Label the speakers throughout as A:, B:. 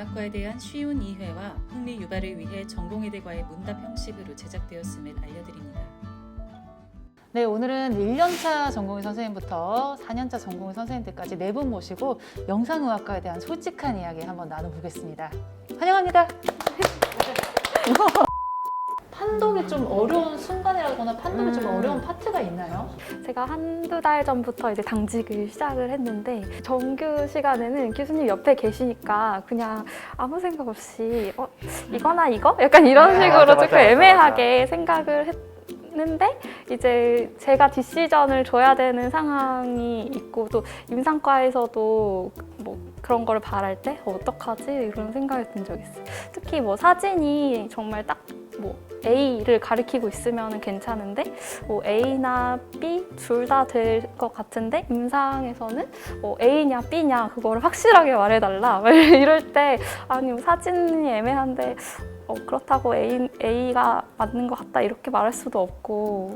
A: 의학과에 대한 쉬운 이해와 흥미 유발을 위해 전공의들과의 문답 형식으로 제작되었음을 알려드립니다.
B: 네, 오늘은 1년차 전공의 선생님부터 4년차 전공의 선생님들까지 네 분 모시고 영상의학과에 대한 솔직한 이야기 한번 나눠보겠습니다. 환영합니다. 판독이 좀 어려운 순간이라거나 판독이 좀
C: 음.
B: 어려운 파트가 있나요?
C: 제가 한두 달 전부터 이제 당직을 시작을 했는데 정규 시간에는 교수님 옆에 계시니까 그냥 아무 생각 없이 어, 이거나 이거? 약간 이런
D: 네,
C: 식으로
D: 맞아, 맞아,
C: 조금
D: 맞아,
C: 애매하게 생각을 했는데 이제 제가 디시전을 줘야 되는 상황이 있고 또 임상과에서도 뭐 그런 거를 바랄 때 어, 어떡하지? 이런 생각이 든 적이 있어요. 특히 뭐 사진이 정말 딱뭐 A를 가리키고 있으면 괜찮은데 뭐 A나 B 둘 다 될 것 같은데 임상에서는 뭐 A냐 B냐 그거를 확실하게 말해달라. 막 이럴 때 아니 뭐 사진이 애매한데 어, 그렇다고 A, A가 맞는 것 같다 이렇게 말할 수도 없고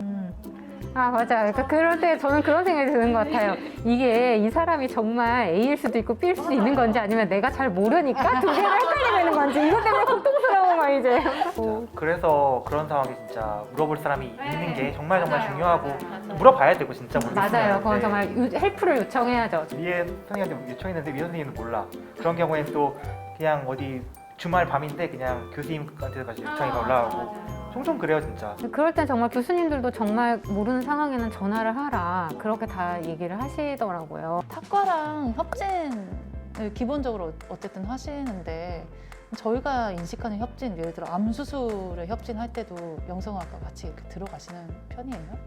E: 아 맞아요. 그러니까 그럴 때 저는 그런 생각이 드는 것 같아요. 이게 이 사람이 정말 A일 수도 있고 B일 수도 있는 건지 아니면 내가 잘 모르니까 두 개를 헷갈리고 있는 건지 이것 때문에 고통스러운 거 이제. 어.
D: 그래서 그런 상황이 진짜 물어볼 사람이 있는 게 정말 정말 중요하고 물어봐야 되고 진짜 모르겠어요.
E: 맞아요. 그건
D: 네.
E: 정말 유- 헬프를 요청해야죠.
D: 위에 선생님한테 요청했는데 위에 선생님은 몰라. 그런 경우에는 또 그냥 어디 주말 밤인데 그냥 교수님한테까지 요청이 올라오고 종종 그래요 진짜.
E: 그럴 땐 정말 교수님들도 정말 모르는 상황에는 전화를 하라 그렇게 다 얘기를 하시더라고요.
B: 탁과랑 협진을 기본적으로 어쨌든 하시는데 저희가 인식하는 협진, 예를 들어 암 수술의 협진할 때도 영상학과 같이 이렇게 들어가시는 편이에요?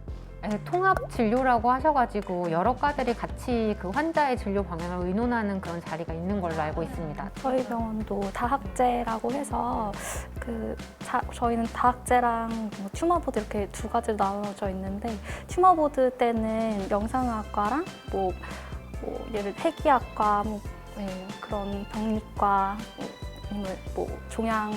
E: 네, 통합 진료라고 하셔가지고 여러 과들이 같이 그 환자의 진료 방향을 의논하는 그런 자리가 있는 걸로 알고 있습니다.
C: 저희 병원도 다학제라고 해서 그 자- 저희는 다학제랑 뭐 튜머보드 이렇게 두 가지로 나눠져 있는데 튜머보드 때는 영상학과랑 뭐, 뭐 예를 폐기학과 뭐 네, 그런 병리과 뭐 뭐 종양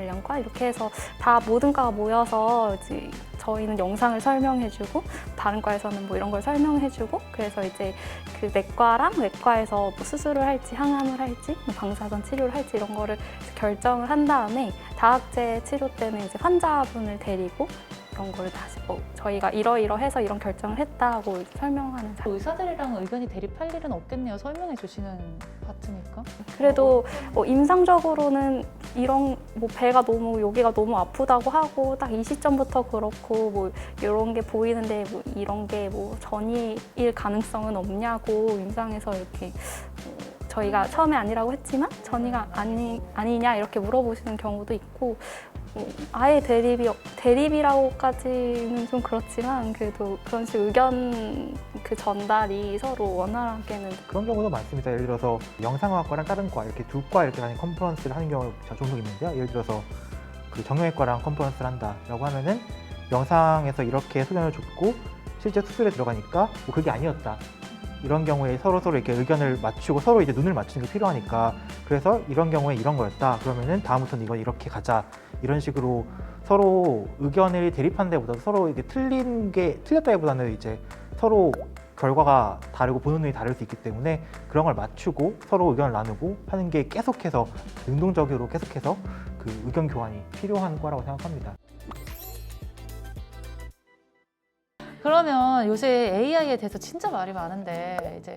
C: 관련과 이렇게 해서 다 모든 과가 모여서 이제 저희는 영상을 설명해주고 다른 과에서는 뭐 이런 걸 설명해주고 그래서 이제 그 내과랑 외과에서 뭐 수술을 할지 항암을 할지 뭐 방사선 치료를 할지 이런 거를 결정을 한 다음에 다학제 치료 때는 이제 환자분을 데리고 이런 거를 다시 뭐 저희가 이러이러해서 이런 결정을 했다고 설명하는 자.
B: 의사들이랑 의견이 대립할 일은 없겠네요. 설명해 주시는 파트니까.
C: 그래도 뭐 임상적으로는 이런 뭐 배가 너무 여기가 너무 아프다고 하고 딱 이 시점부터 그렇고 뭐 이런 게 보이는데 뭐 이런 게 뭐 전이일 가능성은 없냐고 임상에서 이렇게 뭐 저희가 처음에 아니라고 했지만 전이가 아니 아니냐 이렇게 물어보시는 경우도 있고 뭐 아예 대립이 대립이라고까지는 좀 그렇지만 그래도 그런 식 의견 그 전달이 서로 원활하게는
D: 그런 경우도 많습니다. 예를 들어서 영상학과랑 다른 과 이렇게 두 과 이렇게 하는 컨퍼런스를 하는 경우 가 종종 있는데요. 예를 들어서 그 정형외과랑 컨퍼런스를 한다라고 하면은 영상에서 이렇게 소견을 줬고 실제 수술에 들어가니까 뭐 그게 아니었다. 이런 경우에 서로 서로 이렇게 의견을 맞추고 서로 이제 눈을 맞추는 게 필요하니까 그래서 이런 경우에 이런 거였다. 그러면은 다음부터는 이건 이렇게 가자. 이런 식으로 서로 의견을 대립하는 데보다 서로 이게 틀린 게 틀렸다기보다는 이제 서로 결과가 다르고 보는 눈이 다를 수 있기 때문에 그런 걸 맞추고 서로 의견을 나누고 하는 게 계속해서 능동적으로 계속해서 그 의견 교환이 필요한 거라고 생각합니다.
B: 그러면 요새 AI에 대해서 진짜 말이 많은데 이제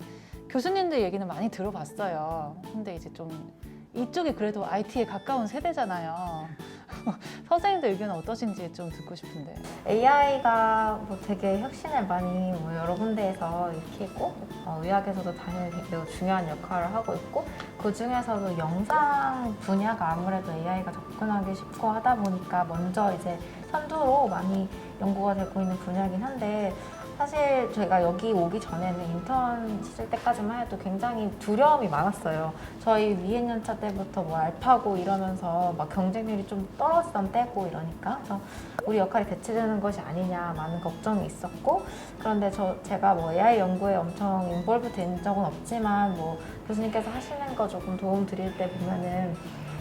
B: 교수님들 얘기는 많이 들어봤어요. 근데 이제 좀 이쪽이 그래도 IT에 가까운 세대잖아요. 선생님들 의견은 어떠신지 좀 듣고 싶은데.
F: AI가 뭐 되게 혁신을 많이 뭐 여러 군데에서 일으키고 어, 의학에서도 당연히 매우 중요한 역할을 하고 있고 그 중에서도 영상 분야가 아무래도 AI가 접근하기 쉽고 하다 보니까 먼저 이제 선두로 많이 연구가 되고 있는 분야긴 한데 사실 저희가 여기 오기 전에는 인턴 시절 때까지만 해도 굉장히 두려움이 많았어요. 저희 미해년차 때부터 뭐 알파고 이러면서 막 경쟁률이 좀 떨어지던 때고 이러니까 그래서 우리 역할이 대체되는 것이 아니냐 많은 걱정이 있었고 그런데 저 제가 뭐 AI 연구에 엄청 인볼브 된 적은 없지만 뭐 교수님께서 하시는 거 조금 도움 드릴 때 보면은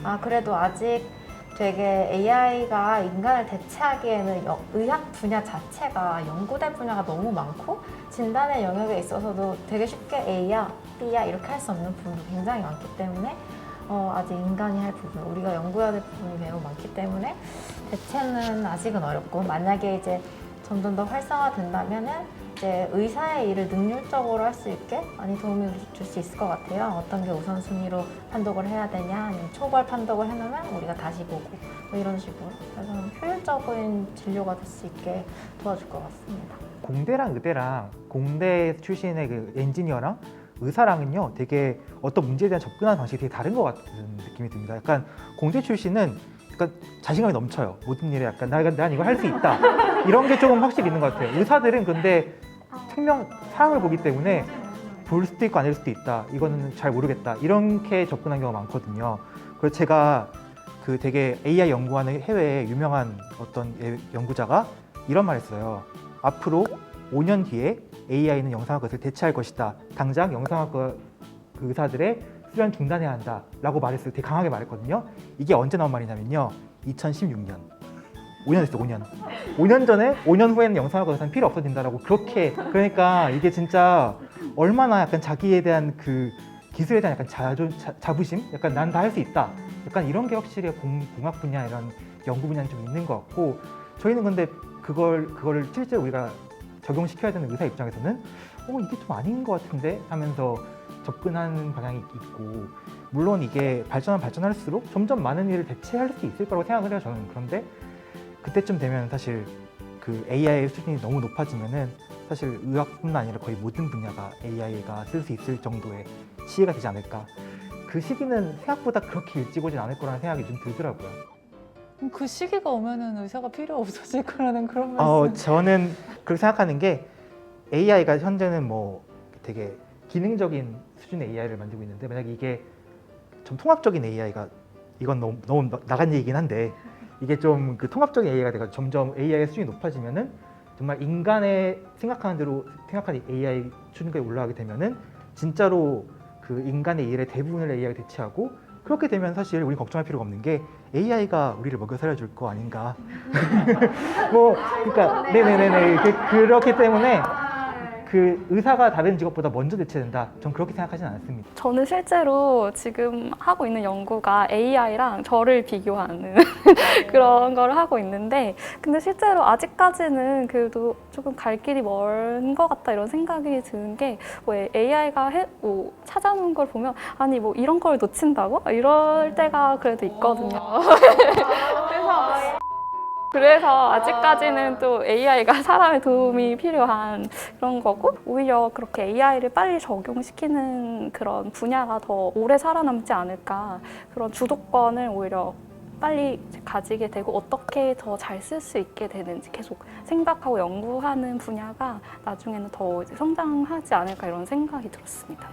F: 아 그래도 아직 되게 AI가 인간을 대체하기에는 여- 의학 분야 자체가 연구될 분야가 너무 많고 진단의 영역에 있어서도 되게 쉽게 A야, B야 이렇게 할 수 없는 부분도 굉장히 많기 때문에 어, 아직 인간이 할 부분, 우리가 연구해야 될 부분이 매우 많기 때문에 대체는 아직은 어렵고 만약에 이제 점점 더 활성화된다면은 이제 의사의 일을 능률적으로 할 수 있게 많이 도움을 줄수 있을 것 같아요. 어떤 게 우선순위로 판독을 해야 되냐, 아니면 초벌 판독을 해놓으면 우리가 다시 보고 뭐 이런 식으로 그래서 효율적인 진료가 될 수 있게 도와줄 것 같습니다.
D: 공대랑 의대랑 공대 출신의 그 엔지니어랑 의사랑은요 되게 어떤 문제에 대한 접근하는 방식이 되게 다른 것 같은 느낌이 듭니다. 약간 공대 출신은 약간 자신감이 넘쳐요. 모든 일에 약간 나, 난 이걸 할 수 있다. 이런 게 조금 확실히 있는 것 같아요. 의사들은 근데 생명, 사람을 보기 때문에 볼 수도 있고 아닐 수도 있다. 이거는 잘 모르겠다. 이렇게 접근한 경우가 많거든요. 그래서 제가 그 되게 AI 연구하는 해외에 유명한 어떤 예- 연구자가 이런 말 했어요. 앞으로 5년 뒤에 AI는 영상학과 것을 대체할 것이다. 당장 영상학과 그 의사들의 수련 중단해야 한다 라고 말했어요. 되게 강하게 말했거든요. 이게 언제 나온 말이냐면요. 2016년. 5년 됐어, 5년. 5년 전에 5년 후에는 영상학과 의사는 필요 없어진다라고 그렇게 그러니까 이게 진짜 얼마나 약간 자기에 대한 그 기술에 대한 약간 자존, 자, 자부심? 약간 난 다 할 수 있다. 약간 이런 게 확실히 공, 공학 분야 이런 연구 분야는 좀 있는 것 같고 저희는 근데 그걸 그거를 실제로 우리가 적용시켜야 되는 의사 입장에서는 어 이게 좀 아닌 것 같은데 하면서 접근하는 방향이 있고 물론 이게 발전하면 발전할수록 점점 많은 일을 대체할 수 있을 거라고 생각을 해요 저는 그런데 그때쯤 되면 사실 그 AI의 수준이 너무 높아지면은 사실 의학뿐만 아니라 거의 모든 분야가 AI가 쓸 수 있을 정도의 시기가 되지 않을까 그 시기는 생각보다 그렇게 일찍 오진 않을 거라는 생각이 좀 들더라고요.
B: 그럼 그 시기가 오면은 의사가 필요 없어질 거라는 그런 말씀.
D: 어, 저는 그렇게 생각하는 게 AI가 현재는 뭐 되게 기능적인 수준의 AI를 만들고 있는데 만약 이게 좀 통합적인 AI가 이건 너무, 너무 나간 얘기긴 한데 이게 좀 그 통합적인 AI가 돼가 점점 AI의 수준이 높아지면은 정말 인간의 생각하는 대로 생각하는 AI 수준까지 올라가게 되면은 진짜로 그 인간의 일의 대부분을 AI가 대체하고 그렇게 되면 사실 우리 걱정할 필요가 없는 게 AI가 우리를 먹여 살려줄 거 아닌가. 뭐 그러니까 네네네네 그, 그렇기 때문에 그 의사가 다른 직업보다 먼저 대체된다. 전 그렇게 생각하진 않습니다.
C: 저는 실제로 지금 하고 있는 연구가 AI랑 저를 비교하는 그런 걸 하고 있는데 근데 실제로 아직까지는 그래도 조금 갈 길이 먼 것 같다 이런 생각이 드는 게 뭐 AI가 해, 뭐 찾아놓은 걸 보면 아니 뭐 이런 걸 놓친다고? 이럴 때가 그래도 있거든요. 그래서 그래서 아직까지는 또 AI가 사람의 도움이 필요한 그런 거고 오히려 그렇게 AI를 빨리 적용시키는 그런 분야가 더 오래 살아남지 않을까 그런 주도권을 오히려 빨리 가지게 되고 어떻게 더 잘 쓸 수 있게 되는지 계속 생각하고 연구하는 분야가 나중에는 더 성장하지 않을까 이런 생각이 들었습니다.